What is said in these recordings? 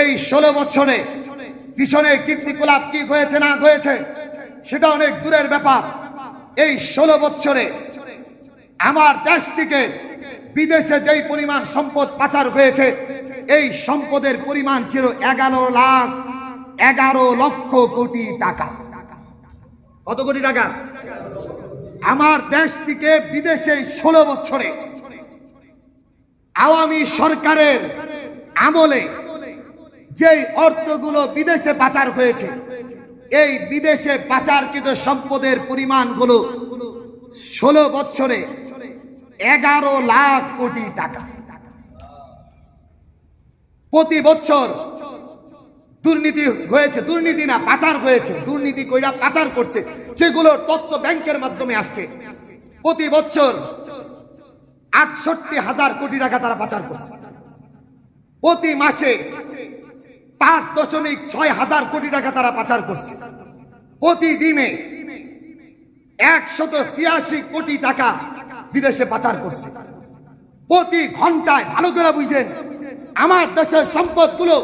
এই ষোলো বছরে পিছনে কীর্তিকলাপ কি হয়েছে না হয়েছে, সেটা অনেক দূরের ব্যাপার। এই ষোলো বছরে আমার দেশ থেকে বিদেশে যেই পরিমাণ সম্পদ পাচার হয়েছে, এই সম্পদের পরিমাণ ছিল এগারো লাখ, এগারো লক্ষ কোটি টাকা। কত কোটি টাকা? আমার দেশ থেকে বিদেশে ষোলো বছরে আওয়ামী সরকারের আমলে যেই অর্থগুলো বিদেশে পাচার হয়েছে, এই বিদেশে পাচারকৃত সম্পদের পরিমাণগুলো ষোলো বছরে এগারো লাখ কোটি টাকা। প্রতি বছর দুর্নীতি হয়েছে, দুর্নীতি না, পাচার হয়েছে, দুর্নীতি কইরা পাচার করছে, যেগুলো তথ্য ব্যাংকের মাধ্যমে আসছে। প্রতি বছর আটষট্টি হাজার কোটি টাকা তারা পাচার করছে। প্রতি মাসে পাঁচ দশমিক ছয় হাজার কোটি টাকা তারা পাচার করছে। প্রতিদিনে একশত ছিয়াশি কোটি টাকা বিদেশে পাচার করছে। প্রতি ঘন্টায় ভালো করে বুঝছেন আমার দেশের সম্পদগুলো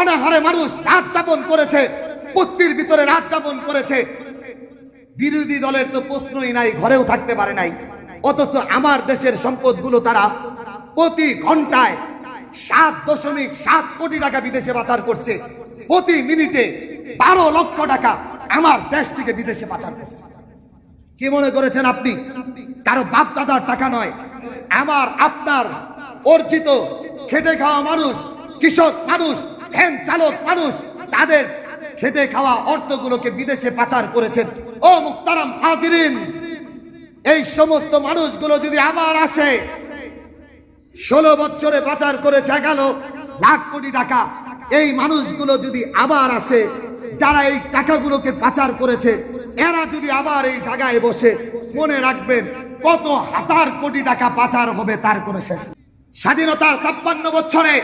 অনাহারে মানুষ রাত যাপন করেছে, বস্তির ভিতরে রাত যাপন করেছে। বিরোধী দলের তো প্রশ্নই নাই, ঘরেও থাকতে পারে নাই। অথচ আমার দেশের সম্পদগুলো তারা প্রতি ঘন্টায় সাত দশমিক সাত কোটি টাকা বিদেশে পাচার করছে। প্রতি মিনিটে বারো লক্ষ টাকা আমার দেশ থেকে বিদেশে পাচার করছে। কি মনে করেছেন আপনি? কারও বাপ দাদার টাকা নয়, আমার, আপনার অর্জিত খেটে খাওয়া মানুষ, কৃষক মানুষ, ভ্যান চালক মানুষ, তাদের খেটে খাওয়া অর্থগুলোকে বিদেশে পাচার করেছেন। ও মুক্তারাম হাজিরিন, এই সমস্ত মানুষগুলো যদি আবার আসে ষোলো বছরে পাচার করেছে এগারো লাখ কোটি টাকা। এই মানুষগুলো যদি আবার আসে, যারা এই টাকাগুলোকে পাচার করেছে, এরা যদি আবার এই জায়গায় বসে, মনে রাখবেন কত হাজার কোটি টাকা পাচার হবে, তার কোনো শেষ স্বাধীনতার ছাপ্পান্ন বছরে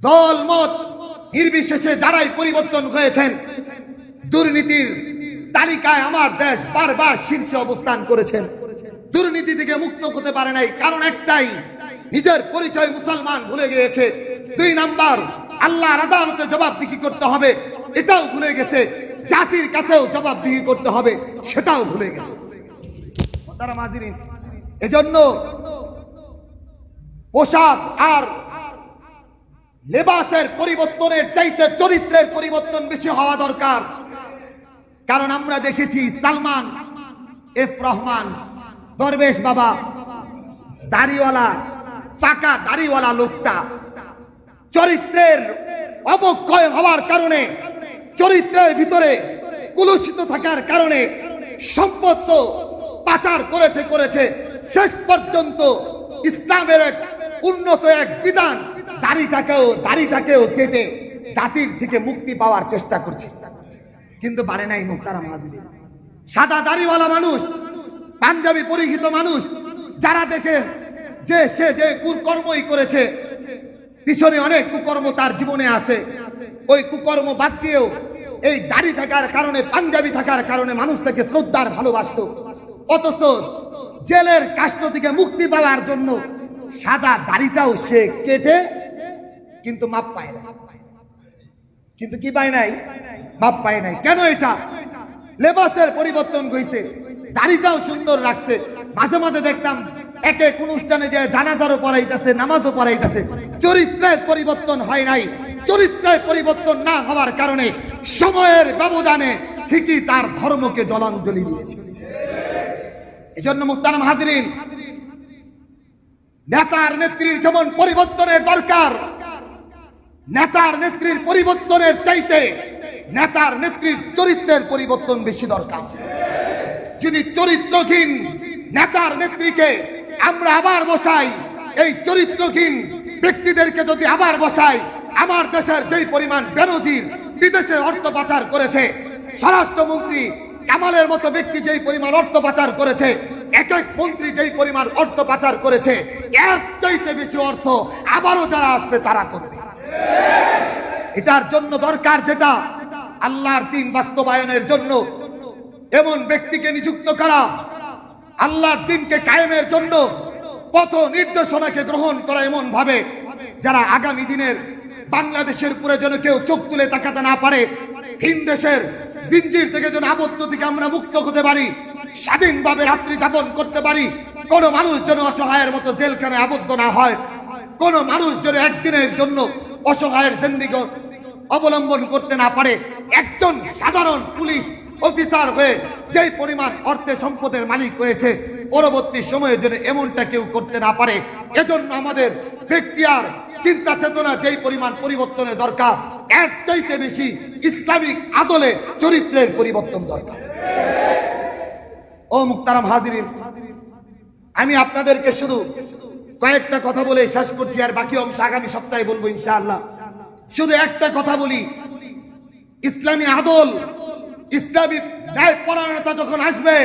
দল মত নির্বিশেষে যারাই পরিবর্তন হয়েছেন, দুর্নীতির তালিকায় আমার দেশ বারবার শীর্ষে অবস্থান করেছেন। দুর্নীতি থেকে মুক্ত হতে পারে নাই। কারণ একটাই, নিজের পরিচয় মুসলমান ভুলে গিয়েছে। দুই নাম্বার, আল্লাহর আদালতে জবাবদিহি করতে হবে। এটাও ভুলে গেছে। জাতির কাছেও জবাবদিহি করতে হবে। সেটাও ভুলে গেছে। এজন্য পোশাক আর লেবাসের পরিবর্তনের চাইতে চরিত্রের পরিবর্তন বেশি হওয়া দরকার। কারণ আমরা দেখেছি সালমান এফ রহমান দরবেশ বাবা, দাড়িওয়ালা, পাকা দাড়িওয়ালা লোকটা। চরিত্রের অবক্ষয় হওয়ার কারণে, চরিত্রের ভিতরে কুলুষিত থাকার কারণে সম্পদ পাচার করেছে করেছে। শেষ পর্যন্ত ইসলামের এক উন্নত এক বিধান, দাড়িটাকেও দাড়িটাকেও কেটে জাতির থেকে মুক্তি পাওয়ার চেষ্টা করছে। কিন্তু পারে নাই মুক্তারাম হাজির। সাদা দাড়িওয়ালা মানুষ পাঞ্জাবি পরিহিত মানুষ, যারা দেখে যে সে যে কুকর্মই করেছে, পিছনে অনেক কুকর্ম তার জীবনে আছে। ওই কুকর্ম বাদ দিয়েও এই দাড়ি থাকার কারণে, পাঞ্জাবি থাকার কারণে মানুষ থেকে শ্রদ্ধার ভালোবাসত। অথচ জেলের কাষ্ট থেকে মুক্তি পাওয়ার জন্য সাদা দাড়িটাও সে কেটে কিন্তু মাপ পায় না কিন্তু কি পায় নাই? মাপ পায় নাই। কেন এটা? লেবাসের পরিবর্তন হয়েছে দাড়িটাও সুন্দর লাগছে মাঝে মাঝে দেখতাম এক এক অনুষ্ঠানে যে জানাজারও পড়াইতেছে, নামাজও পড়াইতেছে। চরিত্রের পরিবর্তন হয় নাই। চরিত্রের পরিবর্তন না হওয়ার কারণে সময়ের ব্যবধানে ঠিকই তার ধর্মকে জলাঞ্জলি দিয়েছে। এজন্য মুক্তারাম হাজরিন নেতার নেত্রীর যেমন পরিবর্তনের দরকার, নেতার নেত্রীর পরিবর্তনের চাইতে নেতার নেত্রীর চরিত্রের পরিবর্তন বেশি দরকার। যদি চরিত্রহীন নেতার নেত্রীকে আমরা আবার বসাই, এই চরিত্রহীন ব্যক্তিদেরকে যদি আবার বসাই, আমার দেশের যেই পরিমাণ বেনজির বিদেশে অর্থ পাচার করেছে, স্বরাষ্ট্রমন্ত্রী কামালের মতো ব্যক্তি যেই পরিমাণ অর্থ পাচার করেছে, এক এক মন্ত্রী যেই পরিমাণ অর্থ পাচার করেছে, এর চাইতে বেশি অর্থ আবারও যারা আসবে তারা করবে। এটার জন্য দরকার যেটা, আল্লাহর দিন বাস্তবায়নের জন্য এমন ব্যক্তিকে নিযুক্ত করা আল্লাহর দিনকে কায়েমের জন্য পথ নির্দেশনাকে গ্রহণ করা এমন ভাবে যারা আগামী দিনের বাংলাদেশের উপরে যেন কেউ চোখ তুলে তাকাতে না পারে ভিন দেশের জিঞ্জির থেকে যেন আবদ্ধ থেকে আমরা মুক্ত হতে পারি, স্বাধীনভাবে রাত্রি যাপন করতে পারি, কোনো মানুষ যেন অসহায়ের মতো জেলখানে আবদ্ধ না হয়, কোনো মানুষ যেন একদিনের জন্য অসহায়ের জিন্দিগি অবলম্বন করতে না পারে, একজন সাধারণ পুলিশ অফিসার হয়ে যেই পরিমাণ অর্থে সম্পদের মালিক হয়েছে, পরবর্তী সময়ে যেন এমনটা কেউ করতে না পারে। এজন্য আমাদের ব্যক্তি আর চিন্তা চেতনা যেই পরিমাণ পরিবর্তনের দরকার, এর চাইতে বেশি ইসলামিক আদলে চরিত্রের পরিবর্তন দরকার। ও মুক্তারাম হাজিরিন, আমি আপনাদেরকে শুধু কয়েকটা কথা বলে শেষ করছি, আর বাকি অংশ আগামী সপ্তাহে বলব ইনশাআল্লাহ। শুধু একটা কথা বলি, ইসলামী আদল ইসলামী ন্যায় পরায়ণতা যখন আসবে,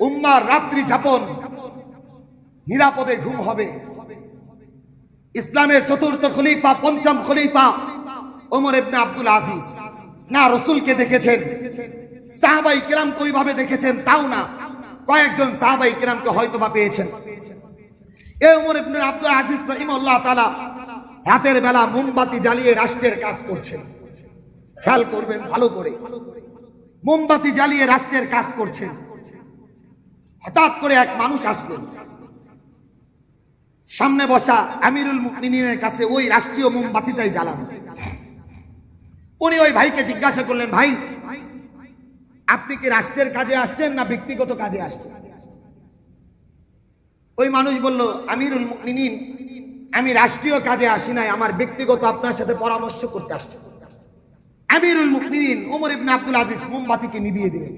উম্মার রাত্রি যাপন নিরাপদে ঘুম হবে। ইসলামের চতুর্থ খলিফা, পঞ্চম খলিফা ওমর ইবনে আব্দুল আজিজ। না, রসুলকে দেখেছেন। সাহাবাই কিরাম কইভাবে দেখেছেন, তাও না। কয়েকজন সাহাবাই কিরামকে হয়তো বা পেয়েছেন। এ ওমর ইবনে আব্দুল আজিজ রহিমাল্লাহ তাআলা রাতের বেলা মোমবাতি জ্বালিয়ে রাষ্ট্রের কাজ করছেন। খেয়াল করবেন, ভালো করে। মোমবাতি জ্বালিয়ে রাষ্ট্রের কাজ করছেন। হঠাৎ করে এক মানুষ আসলেন। সামনে বসা আমিরুল মুমিনিনের কাছে ওই রাষ্ট্রীয় মোমবাতিটাই জ্বালানো। উনি ওই ভাইকে জিজ্ঞাসা করলেন, ভাই, আপনি কি রাষ্ট্রের কাজে আসছেন না ব্যক্তিগত কাজে আসছেন? ওই মানুষ বলল, আমিরুল মুমিনিন, আমি রাষ্ট্রীয় কাজে আসি নাই, আমার ব্যক্তিগত আপনার সাথে পরামর্শ করতে আসছি। আমিরুল মুমিনিন ওমর ইবনে আব্দুল আজিজ মোমবাতিকে নিভিয়ে দিলেন।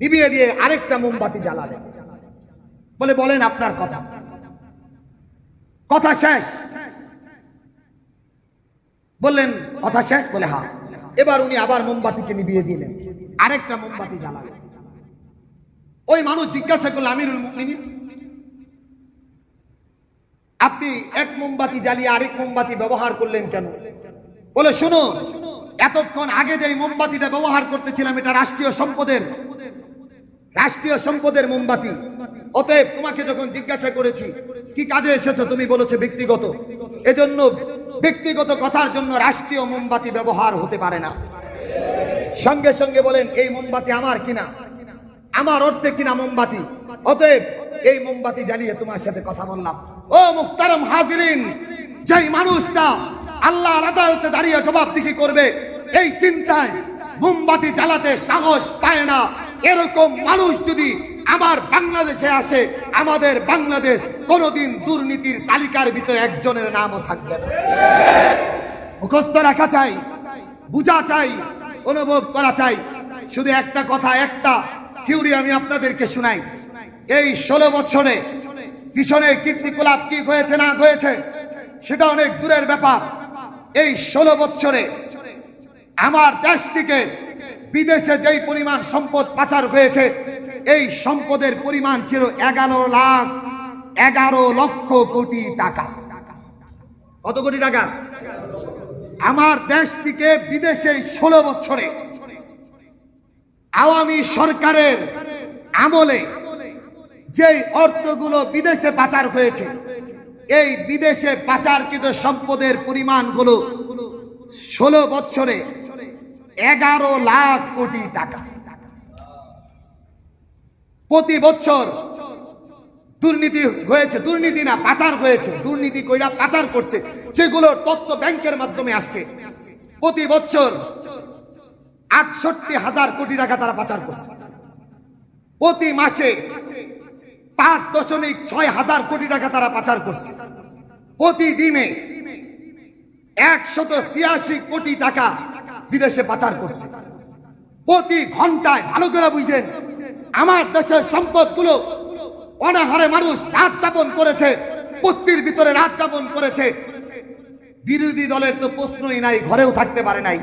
নিভিয়ে দিয়ে আরেকটা মোমবাতি জ্বালালেন। বলে, বলেন আপনার কথা। কথা শেষ। বললেন, কথা শেষ বলে হ্যাঁ এবার উনি আবার মোমবাতিকে নিভিয়ে দিলেন। আরেকটা মোমবাতি জ্বালালেন। ওই মানুষ জিজ্ঞাসা করল, আমিরুল মুমিনিন, আপনি এক মোমবাতি জ্বালিয়ে আরেক মোমবাতি ব্যবহার করলেন কেন? বলে শুনো এতক্ষণ আগে যে মোমবাতিটা ব্যবহার করতেছিলাম, এটা রাষ্ট্রীয় সম্পদের। রাষ্ট্রীয় সম্পদের মোমবাতি। অতএব তোমাকে যখন জিজ্ঞাসা করেছি, কি কাজে এসেছ? তুমি বলেছ ব্যক্তিগত। এজন্য ব্যক্তিগত কথার জন্য রাষ্ট্রীয় মোমবাতি ব্যবহার হতে পারে না। সঙ্গে সঙ্গে বলেন, এই মোমবাতি আমার কিনা? আমার অর্থে কিনা মোমবাতি? অতএব এই মোমবাতি জ্বালিয়ে তোমার সাথে কথা বললাম। ও মুক্তারম হাজিরিন, যেই মানুষটা আল্লাহর আদালতে দাঁড়িয়ে জবাবদিহি করবে এই চিন্তায় মোমবাতি জ্বালাতে সাহস পায় না। এরকম মানুষ যদি আমার বাংলাদেশে আসে, আমাদের বাংলাদেশ কোনোদিন দুর্নীতির তালিকার ভিতরে একজনের নামও থাকবে না। মুখস্থ রাখা চাই, বুঝা চাই, অনুভব করা চাই। শুধু একটা কথা, একটা থিওরি আমি আপনাদেরকে শোনাই। এই ষোলো বছরে পিছনে কীর্তিকলাপ কি হয়েছে না হয়েছে, সেটা অনেক দূরের ব্যাপার। এই ষোলো বছরে আমার দেশ থেকে বিদেশে যেই পরিমাণ সম্পদ পাচার হয়েছে, এই সম্পদের পরিমাণ ছিল এগারো লাখ, এগারো লক্ষ কোটি টাকা। কত কোটি টাকা? আমার দেশ থেকে বিদেশে ষোলো বছরে আওয়ামী সরকারের আমলে যে অর্থগুলো বিদেশে পাচার হয়েছে, এই বিদেশে পাচারকৃত সম্পদের পরিমাণগুলো ষোলো বছরে এগারো লাখ কোটি টাকা। প্রতি বছর দুর্নীতি হয়েছে, দুর্নীতি না, পাচার হয়েছে, দুর্নীতি কইরা পাচার করছে, যেগুলো তথ্য ব্যাংকের মাধ্যমে আসছে। প্রতি বছর আটষট্টি হাজার কোটি টাকা তারা পাচার করছে। প্রতি মাসে পাঁচ দশমিক ছয় হাজার কোটি টাকা তারা পাচার করছে। প্রতিদিনে একশত ছিয়াশি কোটি টাকা বিদেশে পাচার করছে। প্রতি ঘন্টায় ভালো করে বুঝছেন আমার দেশের সম্পদগুলো অনাহারে মানুষ রাত যাপন করেছে, বস্তির ভিতরে রাত যাপন করেছে। বিরোধী দলের তো প্রশ্নই নাই, ঘরেও থাকতে পারে নাই।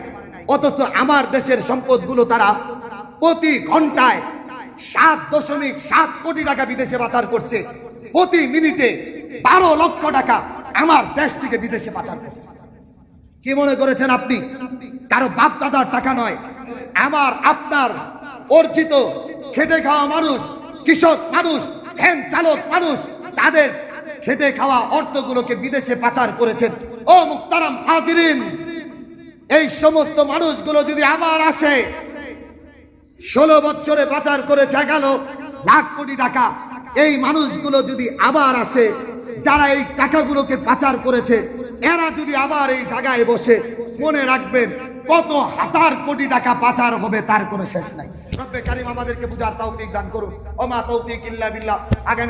অথচ আমার দেশের সম্পদগুলো তারা প্রতি ঘন্টায় সাত দশমিক সাত কোটি টাকা বিদেশে পাচার করছে। প্রতি মিনিটে বারো লক্ষ টাকা আমার দেশ থেকে বিদেশে পাচার করছে। কি মনে করেছেন আপনি? কারও বাপ দাদার টাকা নয়। আমার, আপনার অর্জিত খেটে খাওয়া মানুষ, কৃষক মানুষ, ভ্যান চালক মানুষ, তাদের খেটে খাওয়া অর্থগুলোকে বিদেশে পাচার করেছেন। ও মুক্তারাম হাজিরিন, এই সমস্ত মানুষগুলো যদি আবার আসে, ষোলো বছরে পাচার করে গেল লাখ কোটি টাকা। এই মানুষগুলো যদি আবার আসে, যারা এই টাকাগুলোকে পাচার করেছে, এরা যদি আবার এই জায়গায় বসে, মনে রাখবেন কত হাজার কোটি টাকা পাচার হবে তার কোনো শেষ নাই। রব্বে কারিম আমাদেরকে বুঝার তৌফিক দান করুন। মা তৌফিক ইল্লা বিল্লাহ। আগামী